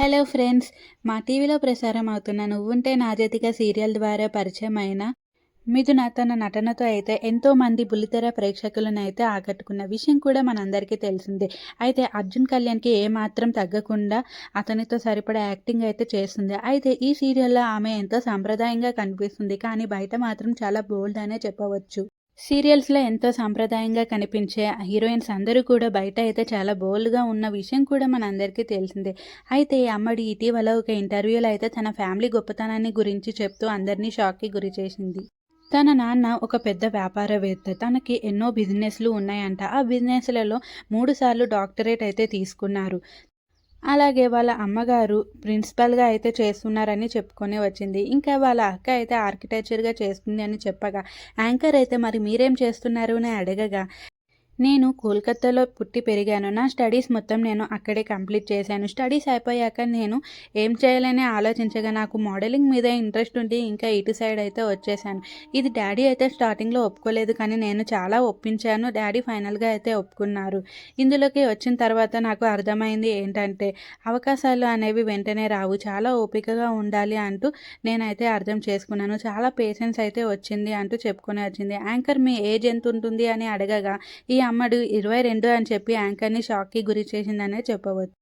Hello friends మా టీవీలో ప్రసారం అవుతున్న నువ్వుంటే నాజతిక సీరియల్ ద్వారా పరిచయం అయిన మిథున తన నటనతో అయితే ఎంతో మంది బుల్లితెర ప్రేక్షకులను అయితే ఆకట్టుకున్న విషయం కూడా మనందరికీ తెలిసిందే. అయితే అర్జున్ కళ్యాణ్కి ఏమాత్రం తగ్గకుండా అతనితో సరిపడా యాక్టింగ్ అయితే చేస్తుంది. అయితే ఈ సీరియల్లో ఆమె ఎంతో సాంప్రదాయంగా కనిపిస్తుంది కానీ బయట మాత్రం చాలా బోల్డ్ అనే చెప్పవచ్చు. సీరియల్స్లో ఎంతో సాంప్రదాయంగా కనిపించే హీరోయిన్స్ అందరూ కూడా బయట అయితే చాలా బోల్డ్గా ఉన్న విషయం కూడా మనందరికీ తెలిసిందే. అయితే ఈ అమ్మడి ఇటీవల ఒక ఇంటర్వ్యూలో అయితే తన ఫ్యామిలీ గొప్పతనాన్ని గురించి చెప్తూ అందరినీ షాక్కి గురి చేసింది. తన నాన్న ఒక పెద్ద వ్యాపారవేత్త. తనకి ఎన్నో బిజినెస్లు ఉన్నాయంట. ఆ బిజినెస్లలో మూడు సార్లు డాక్టరేట్ అయితే తీసుకున్నారు. అలాగే వాళ్ళ అమ్మగారు ప్రిన్సిపల్గా అయితే చేస్తున్నారని చెప్పుకొని వచ్చింది. ఇంకా వాళ్ళ అక్క అయితే ఆర్కిటెక్చర్గా చేస్తుంది అని చెప్పగా యాంకర్ అయితే మరి మీరేం చేస్తున్నారు అని అడగగా నేను కోల్కత్తాలో పుట్టి పెరిగాను. నా స్టడీస్ మొత్తం నేను అక్కడే కంప్లీట్ చేశాను. స్టడీస్ అయిపోయాక నేను ఏం చేయాలని ఆలోచించగా నాకు మోడలింగ్ మీద ఇంట్రెస్ట్ ఉండి ఇంకా ఇటు సైడ్ అయితే వచ్చేసాను ఇది డాడీ అయితే స్టార్టింగ్లో ఒప్పుకోలేదు కానీ నేను చాలా ఒప్పించాను. డాడీ ఫైనల్గా అయితే ఒప్పుకున్నారు. ఇందులోకి వచ్చిన తర్వాత నాకు అర్థమైంది ఏంటంటే అవకాశాలు అనేవి వెంటనే రావు. చాలా ఓపికగా ఉండాలి అంటూ నేనైతే అర్థం చేసుకున్నాను. చాలా పేషెన్స్ అయితే వచ్చింది అంటూ చెప్పుకొని వచ్చింది. యాంకర్ మీ ఏజ్ ఎంత ఉంటుంది అని అడగగా ఈ అమ్మడు ఇరవై రెండు అని చెప్పి యాంకర్ని షాక్కి గురి చేసిందనే చెప్పవచ్చు.